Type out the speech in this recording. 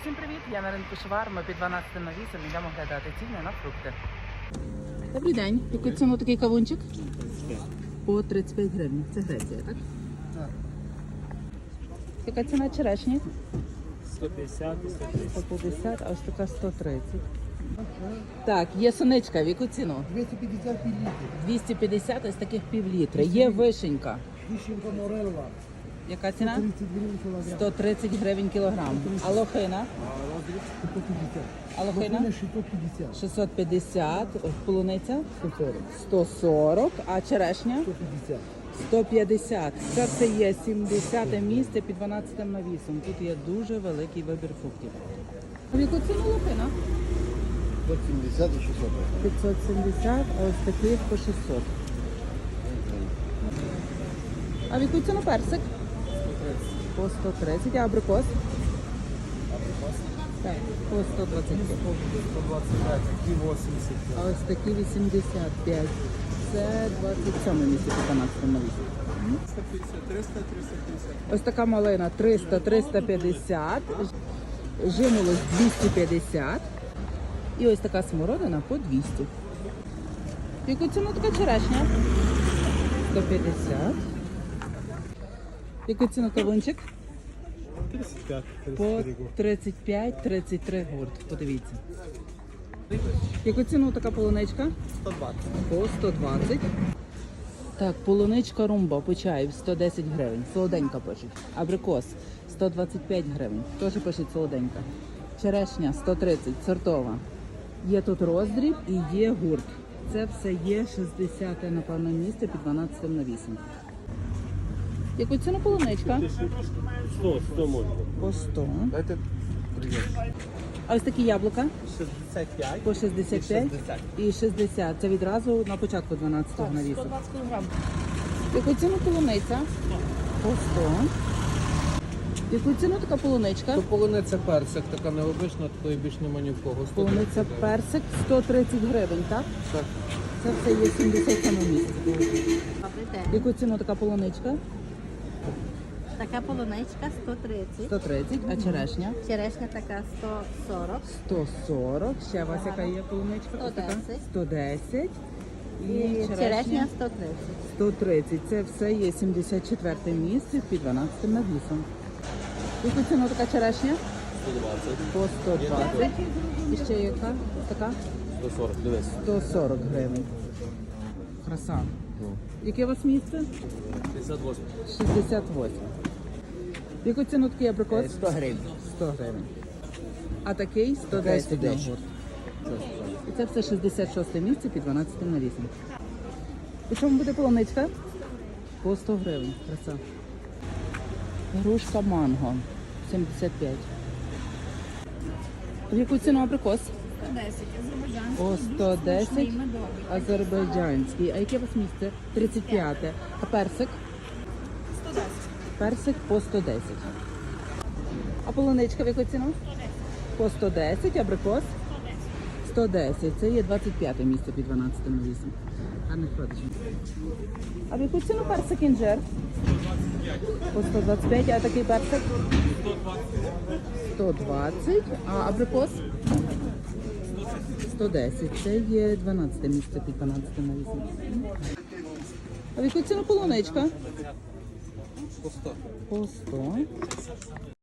Всім привіт! Я на ринку Швар. Ми під 12 на 8 йдемо глядати ціни на фрукти. Добрий день. Яку ціну такий кавунчик? По 35 гривень. Це Греція, так? Так. Яка ціна черешні? 150 і 130. 150, а ось така 130. Так, є сонечка, в яку ціну? 250 мл. 250, ось таких пів літри. Є вишенька. Вишенка Морелла. Яка ціна? 30 гривень кілограм. 130 гривень кілограм. А лохина? А розріб 150. Лохина? Лохина 650. 650, полуниця 140. 140, а черешня 150. 150. Це є 70 місце під 12 навісом. Тут є дуже великий вибір фруктів. А в яку ціну лохина? 170 і 600. 570, а ось таких по 600. А в яку ціну персик? По 130, а абрикос? Так, по 125. 125 і 80. А ось такі 85. Це 27 місце по 12 навісі. 350, 300, 350. Ось така малина 300-350, жимолость 250 і ось така смородина по 200. Яку ціну така черешня? 150. Яку ціну кавунчик? 35, По 35-33 гурт. Подивіться. Яку ціну така полуничка? 120. По 120. Так, полуничка румба по чаю 110 гривень. Солоденька пишуть. Абрикос 125 гривень. Теж пишуть солоденька. Черешня 130, сортова. Є тут роздріб і є гурт. Це все є 60 напевно, місце під 12 навісом. Яку ціну полуничка? 100, 100 можна. По 100. Дайте привіт. А ось такі яблука 65. по 65 і 60. Це відразу на початку 12 навісу. 120 кг. Яку ціну полуниця? По 100. Яку ціну така полуничка? То полуниця персик, така необична, такої більш нема ні в кого. Полуниця персик 130 гривень, так? Так. Це все є 77 місяць. Добрий. Яку ціну така полуничка? Така полуничка 130. 130, а черешня? Черешня така 140. 140. Ще у вас яка є полуничка? Ось така? 110. 110. І, І черешня черешня 130. 130. Це все є 74 місце під 12 навісом. Яку ціну така черешня? 120. По 120. І ще яка? Така? 140, дивись. 140 гривень. Краса. Яке у вас місце? 58. 68. Яку ціну такий абрикос? 100 гривень. 100 гривень. А такий 110 на 110. гурт. І це все 66 місце під 12 на 8. У чому буде полуничка? По 100 гривень. Краса. Грушка манго 75. В яку ціну абрикос? 110. Азербайджан. О, 110. Азербайджанський. А яке у вас місце? 35. А персик? 110. Персик по 110. А полуничка в яку ціну? По 110, абрикос? 110. Це є 25 місце під 12 на 8. Гарних продажів. А в яку ціну персик інжир? По 125, а такий персик? 120. А абрикос? 110. Це є 12 місце під 12 на 8. А в яку ціну полуничка? По 100. По 100.